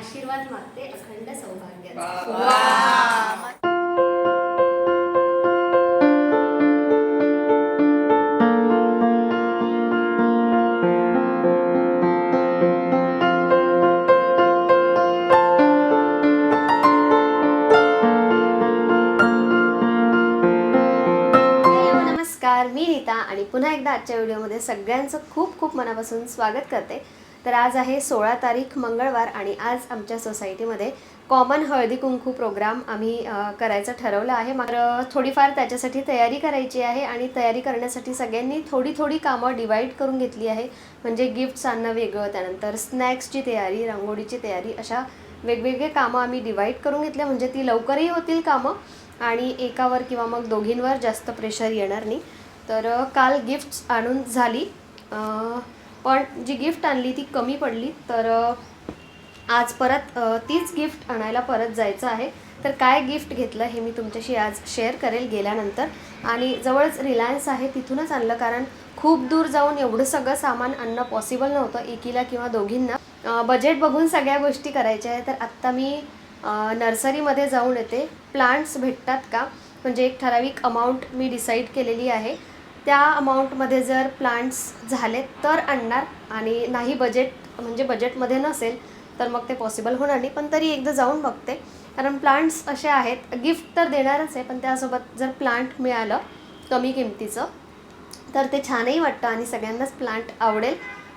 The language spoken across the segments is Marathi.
आशीर्वाद मागते अखंड सौभाग्याचा नमस्कार. मी नीता आणि पुन्हा एकदा आजच्या व्हिडिओमध्ये सगळ्यांचं खूप खूप मनापासून स्वागत करते. तर आज आहे सोळा तारीख मंगळवार आणि आज आमच्या सोसायटीमध्ये कॉमन हळदी कुंकू प्रोग्राम आम्ही करायचं ठरवलं आहे. मात्र थोडीफार त्याच्यासाठी तयारी करायची आहे आणि तयारी करण्यासाठी सगळ्यांनी थोडी थोडी कामं डिवाईड करून घेतली आहे. म्हणजे गिफ्ट्स आणणं वेगळं त्यानंतर स्नॅक्सची तयारी रांगोळीची तयारी अशा वेगवेगळे कामं आम्ही डिवाईड करून घेतल्या. म्हणजे ती लवकरही होतील कामं आणि एकावर किंवा मग दोघींवर जास्त प्रेशर येणार नाही. तर काल गिफ्ट्स आणून झाली. पण जी गिफ्ट आणली ती कमी पडली तर आज परत तीच गिफ्ट आणायला परत जायचं आहे. तर काय गिफ्ट घेतलं हे मी तुमच्याशी आज शेअर करेल गेल्यानंतर. आणि जवळच रिलायन्स आहे तिथूनच आणलं कारण खूप दूर जाऊन एवढं सगळं सामान आणणं पॉसिबल नव्हतं एकीला किंवा दोघींना. बजेट बघून सगळ्या गोष्टी करायच्या आहे तर आत्ता मी नर्सरीमध्ये जाऊन येते. प्लांट्स भेटतात का? म्हणजे एक ठराविक अमाऊंट मी डिसाईड केलेली आहे. त्या अमाऊंटमध्ये जर प्लांट्स झाले तर आणणार आणि नाही बजेट म्हणजे बजेटमध्ये नसेल तर मग ते पॉसिबल होणार नाही. पण तरी एकदा जाऊन बघते. कारण प्लांट्स असे आहेत गिफ्ट तर देणारच आहे पण त्यासोबत जर प्लांट मिळालं कमी किमतीचं तर ते छानही वाटतं आणि सगळ्यांनाच प्लांट आवडेल.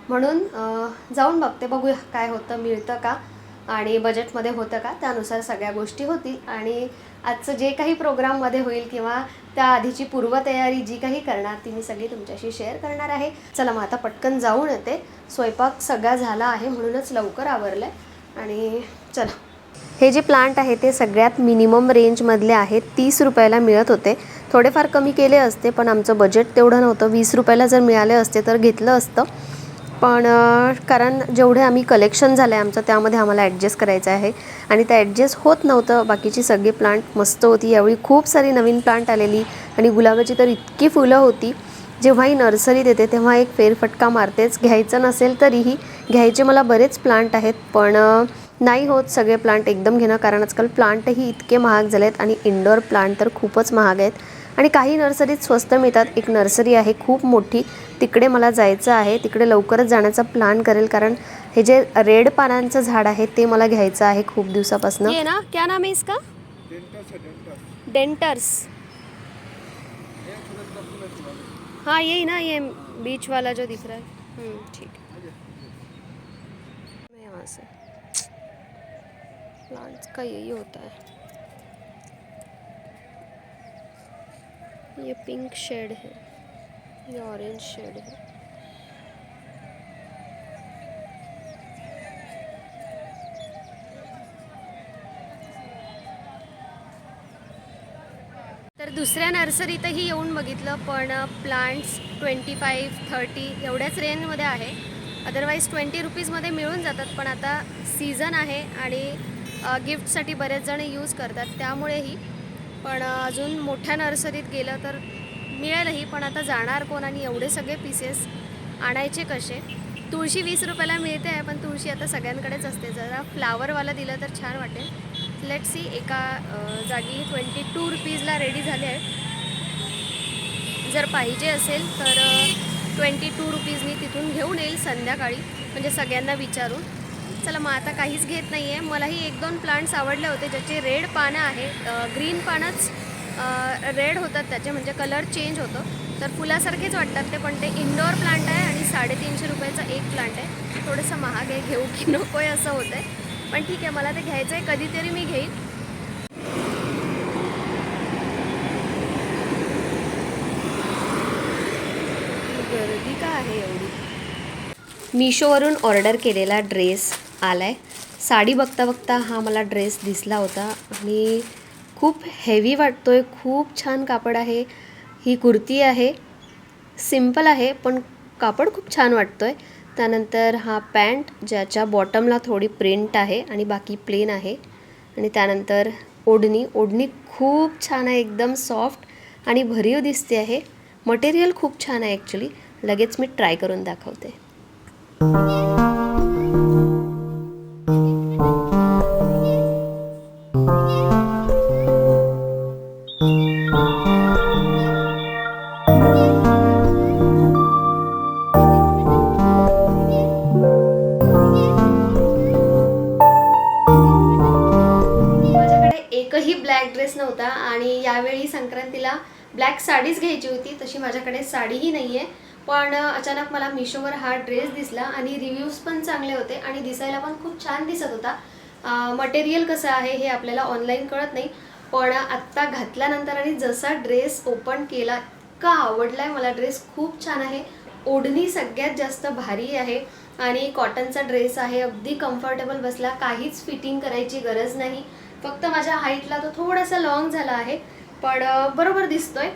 म्हणून जाऊन बघते बघूया काय होतं मिळतं का आणि बजेटमध्ये होतं का त्यानुसार सगळ्या गोष्टी होतील. आणि आजचं जे काही प्रोग्राममध्ये होईल किंवा त्या आधीची पूर्वतयारी जी काही करणार ती मी सगळी तुमच्याशी शेअर करणार आहे. चला मग आता पटकन जाऊन येते. स्वयंपाक सगळा झाला आहे म्हणूनच लवकर आवरलं आहे आणि चला. हे जे प्लांट आहे ते सगळ्यात मिनिमम रेंजमधले आहेत. तीस रुपयाला मिळत होते. थोडेफार कमी केले असते पण आमचं बजेट तेवढं नव्हतं. वीस रुपयाला जर मिळाले असते तर घेतलं असतं. पण कारण जेवढे आम्ही कलेक्शन झालं आहे आमचं त्यामध्ये आम्हाला ॲडजस्ट करायचं आहे. आणि ते ॲडजस्ट होत नव्हतं. बाकीची सगळी प्लांट मस्त होती. यावेळी खूप सारी नवीन प्लांट आलेली. आणि गुलाबाची तर इतकी फुलं होती. जेव्हा ही नर्सरीत येते तेव्हा एक फेरफटका मारतेच. घ्यायचं नसेल तरीही घ्यायचे मला बरेच प्लांट आहेत. पण नाही होत सगळे प्लांट एकदम घेणं. कारण आजकाल प्लांटही इतके महाग झाले आहेत आणि इंडोर प्लांट तर खूपच महाग आहेत. आणि काही नर्सरीत स्वस्त मिळतात. एक नर्सरी आहे खूप मोठी. तिकडे मला जायचं आहे. तिकडे लवकरच जाण्याचा प्लॅन करेल कारण हे जे रेड पानांचं झाड आहे ते मला घ्यायचं आहे खूप दिवसापासून. ये ना क्या नाम है इसका? डेंटर्स हाँ यही ना ये बीच वाला जो दिख रहा है। हम्म, ठीक। है मैं यहाँ से। प्लांट्स का यही होता है। ये पिंक शेड है ये ऑरेंज शेड है। तर दुसऱ्या नर्सरीतही येऊन बघितलं पण प्लांट्स ट्वेंटी फाईव्ह थर्टी एवढ्याच रेंजमध्ये आहे. अदरवाईज ट्वेंटी रुपीजमध्ये मिळून जातात पण आता सीझन आहे आणि गिफ्टसाठी बरेच जण यूज करतात. त्यामुळेही पण अजून मोठ्या नर्सरीत गेलं तर मिळेलही पण आता जाणार कोण आणि एवढे सगळे पीसेस आणायचे कसे? तुळशी वीस रुपयाला मिळते आहे पण तुळशी आता सगळ्यांकडेच असते. जरा फ्लावरवाला दिलं तर छान वाटेल. लेट सी एका जागी ट्वेंटी टू रुपीजला रेडी झाले आहे जर पाहिजे असेल तर ट्वेंटी टू रुपीजनी तिथून घेऊन येईल संध्याकाळी. म्हणजे सगळ्यांना विचारून. चला मग आता काहीच घेत नाही आहे मलाही एक दोन प्लांट्स आवडले होते ज्याचे रेड पानं आहेत. ग्रीन पानंच रेड होतात त्याचे म्हणजे कलर चेंज होतो. तर फुलासारखेच वाटतात ते पण ते इंडोर प्लांट आहे आणि साडेतीनशे रुपयाचा एक प्लांट आहे. थोडंसं महाग आहे घेऊ की नको आहे असं होतं आहे पण ठीक आहे मला ते घ्यायचं आहे कधीतरी मी घेईन. गर्दी का आहे एवढी? मिशोवरून ऑर्डर केलेला ड्रेस आलाय. साडी बघता बघता हा मला ड्रेस दिसला होता आणि खूप हेवी वाटतो आहे खूप छान कापड आहे. ही कुर्ती आहे सिंपल आहे पण कापड खूप छान वाटतो आहे त्यानंतर हा पॅन्ट ज्याच्या बॉटमला थोडी प्रिंट आहे आणि बाकी प्लेन आहे. आणि त्यानंतर ओढणी ओढणी खूप छान आहे एकदम सॉफ्ट आणि भरीव दिसते आहे. मटेरियल खूप छान आहे ॲक्च्युली लगेच मी ट्राय करून दाखवते. तशी माझ्याकडे साडीही नाही आहे पण अचानक मला मिशोवर हा ड्रेस दिसला आणि रिव्ह्यूज पण चांगले होते आणि दिसायला पण खूप छान दिसत होता. मटेरियल कसं आहे हे आपल्याला ऑनलाईन कळत नाही. पण आत्ता घातल्यानंतर आणि जसा ड्रेस ओपन केला इतका आवडला आहे मला ड्रेस. खूप छान आहे. ओढणी सगळ्यात जास्त भारी आहे. आणि कॉटनचा ड्रेस आहे अगदी कम्फर्टेबल बसला. काहीच फिटिंग करायची गरज नाही. फक्त माझ्या हाईटला तो थोडासा लॉंग झाला आहे. पण बरोबर दिसतोय.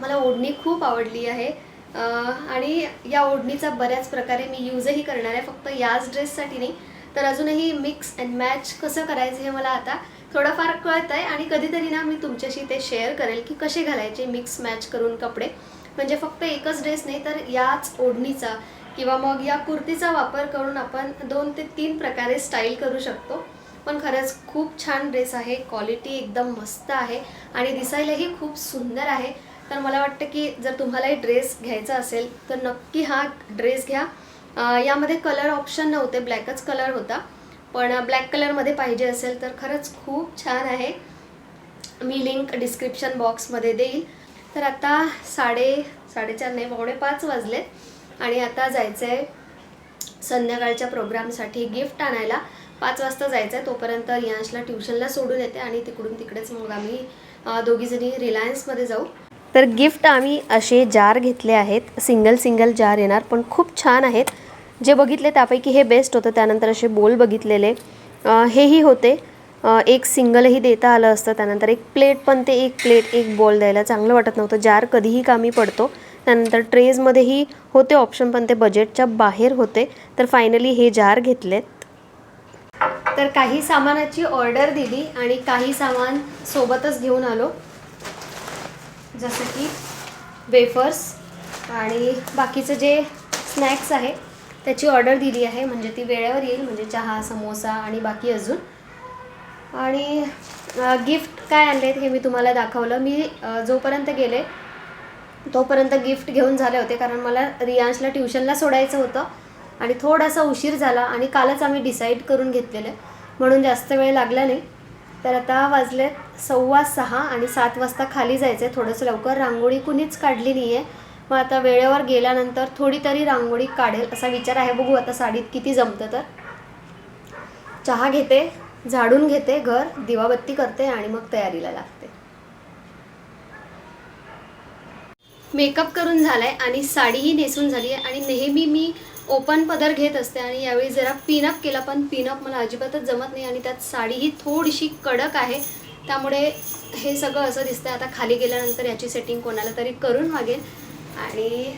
मला ओढणी खूप आवडली आहे. आणि या ओढणीचा बऱ्याच प्रकारे मी यूजही करणार आहे फक्त याच ड्रेससाठी नाही. तर अजूनही मिक्स अँड मॅच कसं करायचं हे मला आता थोडंफार कळत आहे आणि कधीतरी ना मी तुमच्याशी ते शेअर करेल की कसे घालायचे मिक्स मॅच करून कपडे. म्हणजे फक्त एकच ड्रेस नाही तर याच ओढणीचा किंवा मग या कुर्तीचा वापर करून आपण दोन ते तीन प्रकारे स्टाईल करू शकतो. पण खरंच खूप छान ड्रेस आहे क्वालिटी एकदम मस्त आहे आणि दिसायलाही खूप सुंदर आहे. तर मला वाटतं की जर तुम्हालाही ड्रेस घ्यायचा असेल तर नक्की हा ड्रेस घ्या. यामध्ये कलर ऑप्शन नव्हते ब्लॅकच कलर होता. पण ब्लॅक कलरमध्ये पाहिजे असेल तर खरंच खूप छान आहे. मी लिंक डिस्क्रिप्शन बॉक्समध्ये देईल. तर आता साडे साडेचार नाही पावणे पाच वाजलेत आणि आता जायचं आहे संध्याकाळच्या प्रोग्रामसाठी गिफ्ट आणायला. पाच वाजता जायचं आहे तोपर्यंत रियांशला ट्युशनला सोडून येते आणि तिकडून तिकडेच मग आम्ही दोघीजणी रिलायन्समध्ये जाऊ. तर गिफ्ट आम्ही असे जार घेतले आहेत. सिंगल सिंगल जार येणार पण खूप छान आहेत. जे बघितले त्यापैकी हे बेस्ट होतं. त्यानंतर असे बोल बघितलेले. हेही होते. एक सिंगलही देता आलं असतं. त्यानंतर एक प्लेट पण ते एक प्लेट एक बॉल द्यायला चांगलं वाटत नव्हतं. जार कधीही कामी पडतो. त्यानंतर ट्रेजमध्येही होते ऑप्शन पण ते बजेटच्या बाहेर होते. तर फायनली हे जार घेतलेत. तर काही सामानाची ऑर्डर दिली आणि काही सामान सोबतच घेऊन आलो. जसं की वेफर्स आणि बाकीचं जे स्नॅक्स आहे त्याची ऑर्डर दिली आहे. म्हणजे ती वेळेवर येईल. म्हणजे चहा समोसा आणि बाकी अजून. आणि गिफ्ट काय आणलेत हे मी तुम्हाला दाखवलं. मी जोपर्यंत गेले तोपर्यंत गिफ्ट घेऊन झाले होते. कारण मला रियांशला ट्युशनला सोडायचं होतं. आणि थोडासा उशीर झाला आणि कालच आम्ही डिसाईड करून घेतलेलं म्हणून जास्त वेळ लागला नाही. तर आता वाजलेत सव्वा सहा आणि सात वाजता खाली जायचं आहे थोडंसं लवकर. रांगोळी कुणीच काढली नाही आहे मग आता वेळेवर गेल्यानंतर थोडी तरी रांगोळी काढेल असा विचार आहे. बघू आता साडीत किती जमतं तर. चहा घेते झाडून घेते घर दिवाबत्ती करते आणि मग तयारीला लागते. मेकअप करून झालाय आणि साडीही नेसून झाली आहे आणि नेहमी मी ओपन पदर घेत असते आणि यावेळी जरा पिनअप केला पण पिनअप मला अजिबातच जमत नाही आणि त्यात साडीही थोडीशी कडक आहे. त्यामुळे हे सगळं असं दिसतं आता खाली गेल्यानंतर याची सेटिंग कोणाला तरी करून मागेल आणि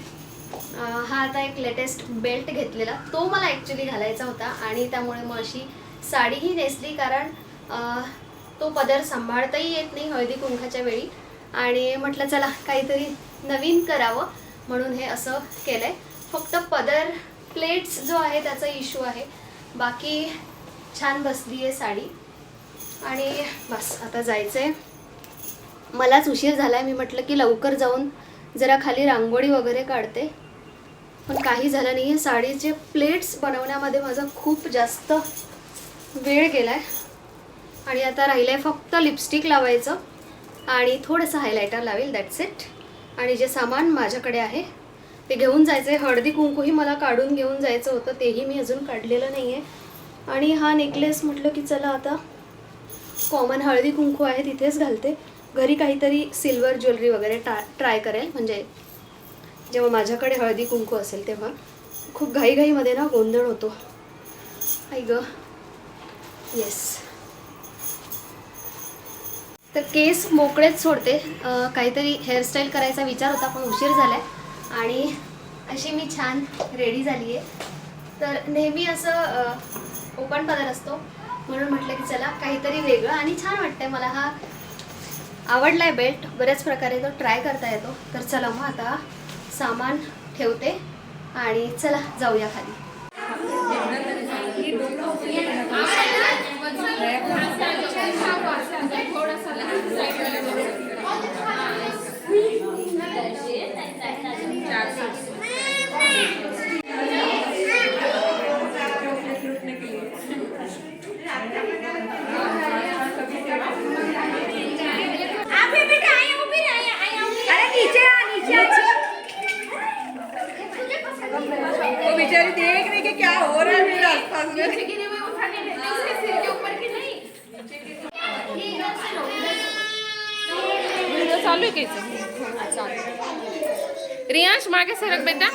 हा आता एक लेटेस्ट बेल्ट घेतलेला. तो मला ॲक्च्युली घालायचा होता आणि त्यामुळे मग अशी साडीही नेसली कारण तो पदर सांभाळताही येत नाही हळदी कुंखाच्या वेळी. आणि म्हटलं चला काहीतरी नवीन करावं. म्हणून हे असं केलं आहे फक्त पदर प्लेट्स जो आहे त्याचा इश्यू आहे. बाकी छान बसली आहे साडी. आणि बस आता जायचं आहे मलाच उशीर झाला आहे मी म्हटलं की लवकर जाऊन जरा खाली रांगोळी वगैरे काढते. पण काही झालं नाही आहे साडीचे प्लेट्स बनवण्यामध्ये माझा खूप जास्त वेळ गेला आहे आणि आता राहिलं आहे फक्त लिपस्टिक लावायचं. आणि थोडंसं हायलायटर लावेल. दॅट्स इट आणि जे सामान माझ्याकडे आहे ते घेऊन जायचं. आहे हळदी कुंकूही मला काढून घेऊन जायचं होतं. तेही मी अजून काढलेलं नाही आहे आणि हा नेकलेस म्हटलं की चला आता कॉमन हळदी कुंकू आहे तिथेच घालते. घरी काहीतरी सिल्वर ज्वेलरी वगैरे टा ट्राय करेल. म्हणजे जेव्हा माझ्याकडे हळदी कुंकू असेल तेव्हा. खूप घाईघाईमध्ये ना गोंधळ होतो. आई ग. येस तर केस मोकळेच सोडते. काहीतरी हेअरस्टाईल करायचा विचार होता पण उशीर झाला आहे आणि अशी मी छान रेडी झाली आहे तर नेहमी असं ओपन पदर असतो. म्हणून म्हटलं की चला काहीतरी वेगळं आणि छान वाटतंय. मला हा आवडला आहे बेल्ट बऱ्याच प्रकारे तो ट्राय करता येतो. तर चला मग आता सामान ठेवते आणि चला जाऊया खाली. बेचारी देख रही कि क्या हो रहा है मेरे आसपास में? नीचे गिरे हुए उठाने उसके सिर के ऊपर नहीं। कैसे? रियांश मागे सरक बेटा।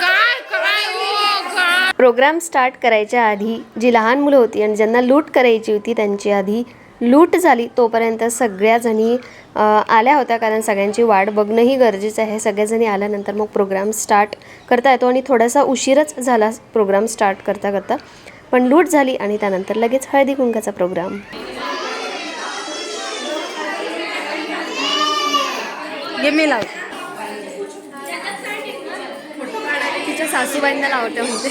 काय काय? प्रोग्राम स्टार्ट करायच्या आधी जी लहान मुलं होती आणि ज्यांना लूट करायची होती त्यांची आधी लूट झाली तोपर्यंत सगळ्याजणी आल्या होत्या कारण सगळ्यांची वाट बघणंही गरजेचं आहे. सगळ्याजणी आल्यानंतर मग प्रोग्राम स्टार्ट करता येतो आणि थोडासा उशीरच झाला प्रोग्राम स्टार्ट करता करता. पण लूट झाली आणि त्यानंतर लगेच हळदी कुंकाचा प्रोग्राम तिच्या सासूबाईंना लावते म्हणते.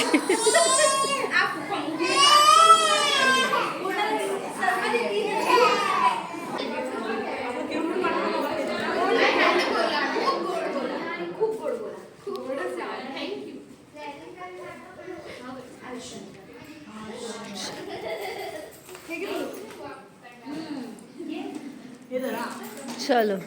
चलो।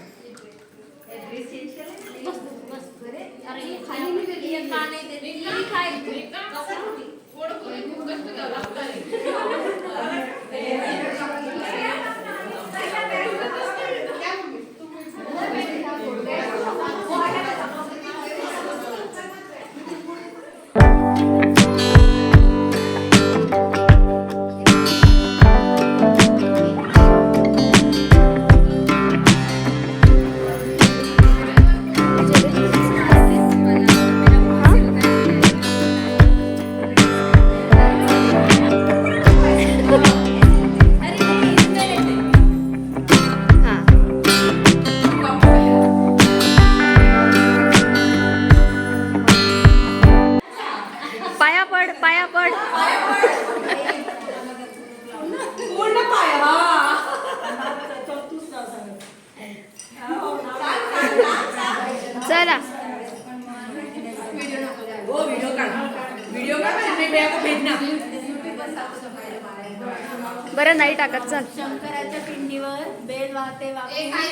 बरं नाही टाकत चल. शंकराच्या पिंडीवर बेल वाहते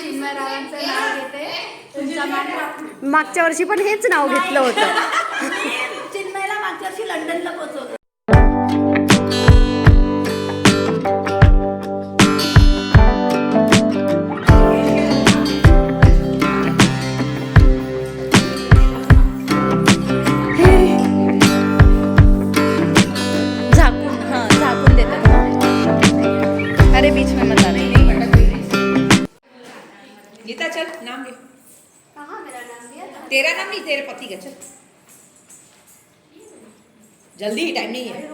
चिन्मयरावांचं नाव घेते. मागच्या वर्षी पण हेच नाव घेतलं होतं. चिन्मयला मागच्या वर्षी लंडनला पोहोचवलं. जल्दी ही टाइम नहीं है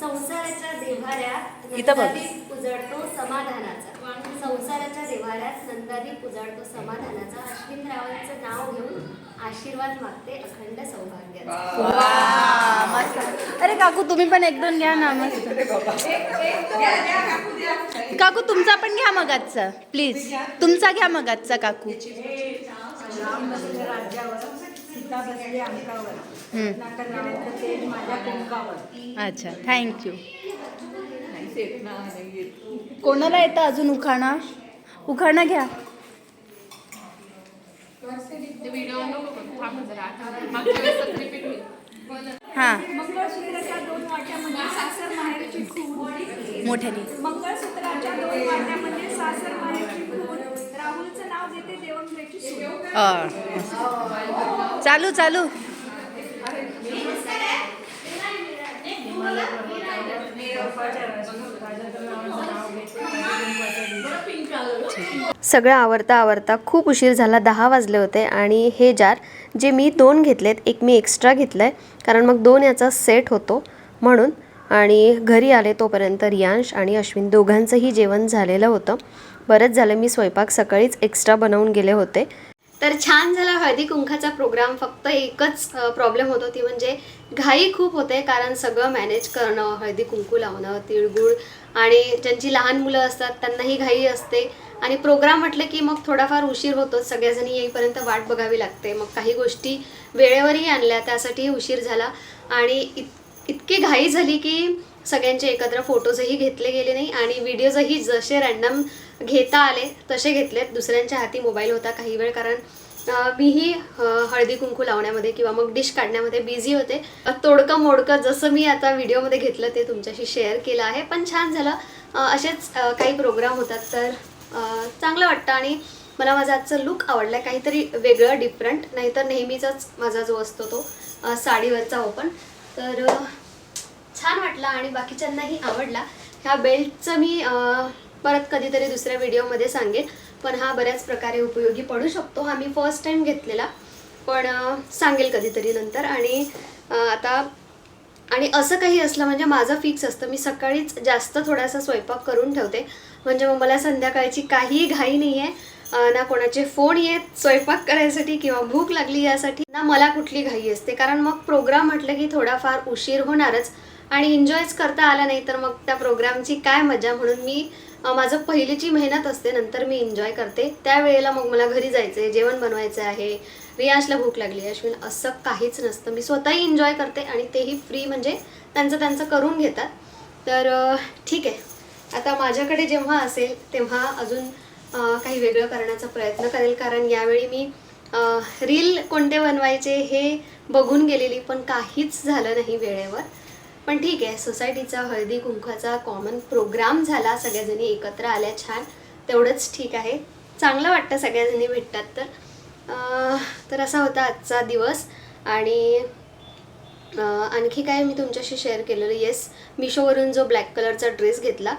संसाराच्या देव्हाऱ्यात इथं बघ. नंदादीप उजळतो समाधानाचा संसाराच्या देव्हाऱ्यात नंदादीप उजळतो समाधानाचा अश्विनरावांचं नाव घेऊन आशीर्वाद मागते अखंड सौभाग्याचा मस्त अरे काकू तुम्ही पण एक दोन घ्या ना मस्त काकू तुमचा पण घ्या मग आजचा प्लीज तुमचा घ्या मग आजचा काकू हम्म. अच्छा थँक्यू कोणाला येतं अजून उखाणा? उखाणा घ्या. हां. मंगळसूत्राच्या दोन वाट्यामध्ये सासर माहेरची खून. मोठ्याने मंगळसूत्राच्या दोन वाट्यामध्ये सासर माहेरची खून. राहुलचं नाव घेते सून. अ, चालू चालू. सगळं आवरता आवरता खूप उशीर झाला दहा वाजले होते आणि हे जार जे मी दोन घेतलेत एक मी एक्स्ट्रा घेतलं आहे कारण मग दोन याचा सेट होतो म्हणून. आणि घरी आले तोपर्यंत रियांश आणि अश्विन दोघांचंही जेवण झालेलं होतं. बरंच झालं मी स्वयंपाक सकाळीच एक्स्ट्रा बनवून गेले होते. तर छान झाला हळदी कुंखाचा प्रोग्राम फक्त एकच प्रॉब्लेम होतो ती म्हणजे घाई खूप होते कारण सगळं मॅनेज करणं हळदी कुंकू लावणं तिळगुळ आणि ज्यांची लहान मुलं असतात त्यांनाही घाई असते. आणि प्रोग्राम म्हटलं की मग थोडाफार उशीर होतो सगळ्याजणी येईपर्यंत वाट बघावी लागते. मग काही गोष्टी वेळेवरही आणल्या त्यासाठीही उशीर झाला. आणि इत इतकी घाई झाली की सगळ्यांचे एकत्र फोटोजही घेतले गेले नाही आणि व्हिडिओजही जसे रँडम घेता आले तसे घेतलेत. दुसऱ्यांच्या हाती मोबाईल होता काही वेळ कारण मीही हळदी कुंकू लावण्यामध्ये किंवा मग डिश काढण्यामध्ये बिझी होते. तोडकं मोडकं जसं मी आता व्हिडिओमध्ये घेतलं ते तुमच्याशी शेअर केलं आहे. पण छान झालं. असेच काही प्रोग्राम होतात. तर चांगलं वाटतं आणि मला माझा आजचा लुक आवडला आहे काहीतरी वेगळं डिफरंट नाहीतर नेहमीचाच माझा जो असतो तो साडीवरचा ओपन तर छान वाटला आणि बाकीच्यांनाही आवडला. ह्या बेल्टचं मी परत कधीतरी दुसऱ्या व्हिडिओमध्ये सांगेन. पण हा बऱ्याच प्रकारे उपयोगी पडू शकतो. हा मी फर्स्ट टाईम घेतलेला. पण सांगेल कधीतरी नंतर. आणि आता आणि असं काही असलं म्हणजे माझं फिक्स असतं. मी सकाळीच जास्त थोडासा स्वयंपाक करून ठेवते. म्हणजे मग मला संध्याकाळची काही घाई नाही आहे ना कोणाचे फोन येत स्वयंपाक करायसाठी किंवा भूक लागली यासाठी ना मला कुठली घाई असते. कारण मग प्रोग्राम म्हटलं की थोडाफार उशीर होणारच. आणि एन्जॉयच करता आला नाही तर मग त्या प्रोग्रामची काय मजा? म्हणून मी माझं पहिलीची मेहनत असते नंतर मी एन्जॉय करते. त्यावेळेला मग मला घरी जायचं आहे जेवण बनवायचं आहे. रियाजला भूक लागली. अश्विन असं काहीच नसतं. मी स्वतःही एन्जॉय करते आणि तेही फ्री म्हणजे त्यांचं त्यांचं करून घेतात. तर ठीक आहे. आता माझ्याकडे जेव्हा असेल तेव्हा अजून काही वेगळं करण्याचा प्रयत्न करेल. कारण यावेळी मी रील कोणते बनवायचे हे बघून गेलेली पण काहीच झालं नाही वेळेवर. पण ठीक आहे सोसायटीचा हळदी कुंकवाचा कॉमन प्रोग्राम झाला सगळ्याजणी एकत्र आल्या छान तेवढंच ठीक आहे. चांगलं वाटतं सगळ्याजणी भेटतात तर. तर असा होता आजचा दिवस आणि आणखी काय मी तुमच्याशी शेअर केलेलं? येस मिशोवरून जो ब्लॅक कलरचा ड्रेस घेतला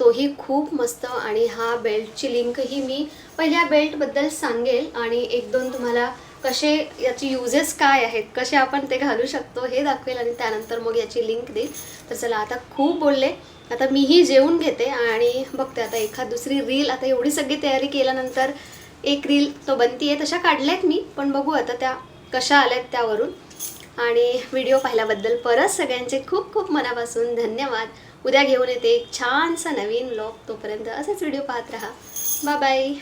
तोही खूप मस्त आणि हा बेल्टची लिंकही मी पहिल्या बेल्टबद्दल सांगेल आणि एक दोन तुम्हाला कसे याची युजेस काय आहेत कसे आपण ते घालू शकतो हे दाखवेल आणि त्यानंतर मग याची लिंक देईल. तर चला आता खूप बोलले. आता मीही जेवून घेते आणि बघते आता एखाद दुसरी रील आता एवढी सगळी तयारी केल्यानंतर एक रील तो बनती आहे तशा काढल्या आहेत मी. पण बघू आता त्या कशा आल्या आहेत त्यावरून. आणि व्हिडिओ पाहिल्याबद्दल परत सगळ्यांचे खूप खूप मनापासून धन्यवाद. उद्या घेऊन येते एक छानसा नवीन ब्लॉग तोपर्यंत असेच व्हिडिओ पाहत राहा. Bye bye